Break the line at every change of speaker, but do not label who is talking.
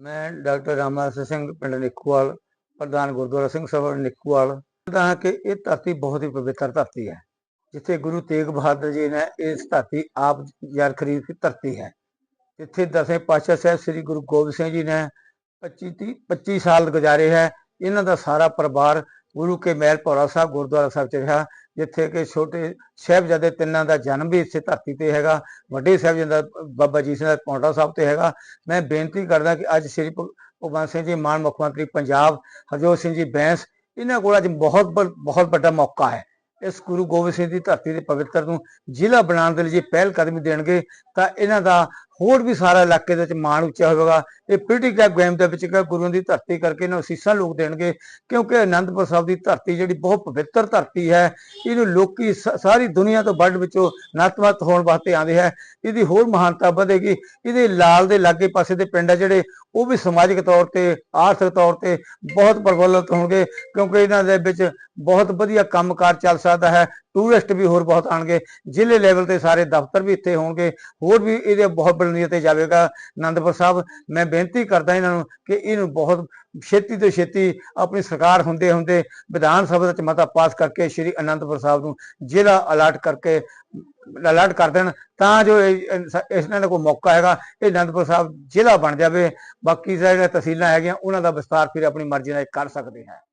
ਮੈਂ ਡਾਕਟਰ ਰਾਮਦਾਸ ਸਿੰਘ ਪਿੰਡ ਨਿੱਕੂਵਾਲ, ਪ੍ਰਧਾਨ ਗੁਰਦੁਆਰਾ ਸਿੰਘ ਸਭਾ ਨਿੱਕੂਵਾਲ। ਕਹਿੰਦਾ ਹਾਂ ਕਿ ਇਹ ਧਰਤੀ ਬਹੁਤ ਹੀ ਪਵਿੱਤਰ ਧਰਤੀ ਹੈ, ਜਿੱਥੇ ਗੁਰੂ ਤੇਗ ਬਹਾਦਰ ਜੀ ਨੇ ਇਸ ਧਰਤੀ ਆਪ ਯਾਰ ਖਰੀਦ ਦੀ ਧਰਤੀ ਹੈ। ਜਿੱਥੇ ਦਸਵੇਂ ਪਾਤਸ਼ਾਹ ਸਾਹਿਬ ਸ੍ਰੀ ਗੁਰੂ ਗੋਬਿੰਦ ਸਿੰਘ ਜੀ ਨੇ 25 ਤੀਹ 25 ਸਾਲ ਗੁਜ਼ਾਰੇ ਹੈ। ਇਹਨਾਂ ਦਾ ਸਾਰਾ ਪਰਿਵਾਰ ਗੁਰੂ ਕੇ ਮਹਿਲ ਭੌਰਾ ਸਾਹਿਬ, ਗੁਰਦੁਆਰਾ ਸਾਹਿਬ ਚ ਰਿਹਾ, ਜਿੱਥੇ ਕਿ ਛੋਟੇ ਸਾਹਿਬਜ਼ਾਦੇ ਤਿੰਨਾਂ ਦਾ ਜਨਮ ਵੀ ਇਸੇ ਧਰਤੀ ਤੇ ਹੈਗਾ, ਵੱਡੇ ਸਾਹਿਬਜ਼ਾਦਾ ਬਾਬਾ ਜੀ ਸਿੰਘ ਦਾ ਪੌਂਟਾ ਸਾਹਿਬ ਤੇ ਹੈਗਾ। ਮੈਂ ਬੇਨਤੀ ਕਰਦਾ ਕਿ ਅੱਜ ਸ੍ਰੀ ਭਗਵੰਤ ਸਿੰਘ ਜੀ, ਮਾਨ ਮੁੱਖ ਮੰਤਰੀ ਪੰਜਾਬ, ਹਰਜੋਤ ਸਿੰਘ ਜੀ ਬੈਂਸ, ਇਹਨਾਂ ਕੋਲ ਅੱਜ ਬਹੁਤ ਬਹੁਤ ਵੱਡਾ ਮੌਕਾ ਹੈ। ਇਸ ਗੁਰੂ ਗੋਬਿੰਦ ਸਿੰਘ ਦੀ ਧਰਤੀ ਦੇ ਪਵਿੱਤਰ ਨੂੰ ਜ਼ਿਲ੍ਹਾ ਬਣਾਉਣ ਦੇ ਲਈ ਜੇ ਪਹਿਲ ਕਦਮੀ ਦੇਣਗੇ, ਤਾਂ ਇਹਨਾਂ ਦਾ ਹੋਰ ਵੀ ਸਾਰਾ ਇਲਾਕੇ ਦੇ ਵਿੱਚ ਮਾਣ ਉੱਚਾ ਹੋਵੇਗਾ। ਇਹ ਪੋਲੀਟੀਕਲ ਗੇਮ ਦੇ ਵਿੱਚ ਕਿ ਗੁਰੂਆਂ ਦੀ ਧਰਤੀ ਕਰਕੇ ਇਹਨਾਂ ਨੂੰ ਅਸੀਸਾਂ ਲੋਕ ਦੇਣਗੇ, ਕਿਉਂਕਿ ਅਨੰਦਪੁਰ ਸਾਹਿਬ ਦੀ ਧਰਤੀ ਜਿਹੜੀ ਬਹੁਤ ਪਵਿੱਤਰ ਧਰਤੀ ਹੈ, ਇਹਨੂੰ ਲੋਕੀ ਸਾਰੀ ਦੁਨੀਆ ਤੋਂ ਵੱਡ ਵਿੱਚੋਂ ਨਤਮਤ ਹੋਣ ਵਾਸਤੇ ਆਉਂਦੇ ਹੈ। ਇਹਦੀ ਹੋਰ ਮਹਾਨਤਾ ਵਧੇਗੀ। ਇਹਦੇ ਲਾਲ ਦੇ ਲਾਗੇ ਪਾਸੇ ਦੇ ਪਿੰਡ ਹੈ ਜਿਹੜੇ, ਉਹ ਵੀ ਸਮਾਜਿਕ ਤੌਰ ਤੇ, ਆਰਥਿਕ ਤੌਰ ਤੇ ਬਹੁਤ ਪ੍ਰਫੁੱਲਤ ਹੋਣਗੇ, ਕਿਉਂਕਿ ਇਹਨਾਂ ਦੇ ਵਿੱਚ ਬਹੁਤ ਵਧੀਆ ਕੰਮਕਾਰ ਚੱਲ ਸਕਦਾ ਹੈ। ਟੂਰਿਸਟ ਵੀ ਹੋਰ ਬਹੁਤ ਆਣਗੇ ਜ਼ਿਲ੍ਹੇ ਲੈਵਲ ਤੇ ਸਾਰੇ ਦਫ਼ਤਰ ਵੀ ਇੱਥੇ ਹੋਣਗੇ, ਹੋਰ ਵੀ ਇਹਦੇ ਬਹੁਤ ਬੁਲੰਦੀਆਂ ਤੇ ਜਾਵੇਗਾ। ਆਨੰਦਪੁਰ ਸਾਹਿਬ, ਮੈਂ ਬੇਨਤੀ ਕਰਦਾ ਇਹਨਾਂ ਨੂੰ ਕਿ ਇਹਨੂੰ ਬਹੁਤ ਛੇਤੀ ਤੋਂ ਛੇਤੀ ਆਪਣੀ ਸਰਕਾਰ ਹੁੰਦੇ ਹੁੰਦੇ ਵਿਧਾਨ ਸਭਾ ਵਿੱਚ ਮਤਾ ਪਾਸ ਕਰਕੇ ਸ਼੍ਰੀ ਅਨੰਦਪੁਰ ਸਾਹਿਬ ਨੂੰ ਜ਼ਿਲ੍ਹਾ ਅਲਰਟ ਕਰਕੇ ਅਲਰਟ ਕਰ ਦੇਣ, ਤਾਂ ਜੋ ਇਹ- ਇਹ- ਇਹਨਾਂ ਦਾ ਕੋਈ ਮੌਕਾ ਹੈਗਾ, ਇਹ ਅਨੰਦਪੁਰ ਸਾਹਿਬ ਜ਼ਿਲ੍ਹਾ ਬਣ ਜਾਵੇ। ਬਾਕੀ ਜਿਹੜੀਆਂ ਤਹਿਸੀਲਾਂ ਹੈਗੀਆਂ, ਉਹਨਾਂ ਦਾ ਵਿਸਤਾਰ ਫਿਰ ਆਪਣੀ ਮਰਜ਼ੀ ਨਾਲ ਕਰ ਸਕਦੇ ਹੈ।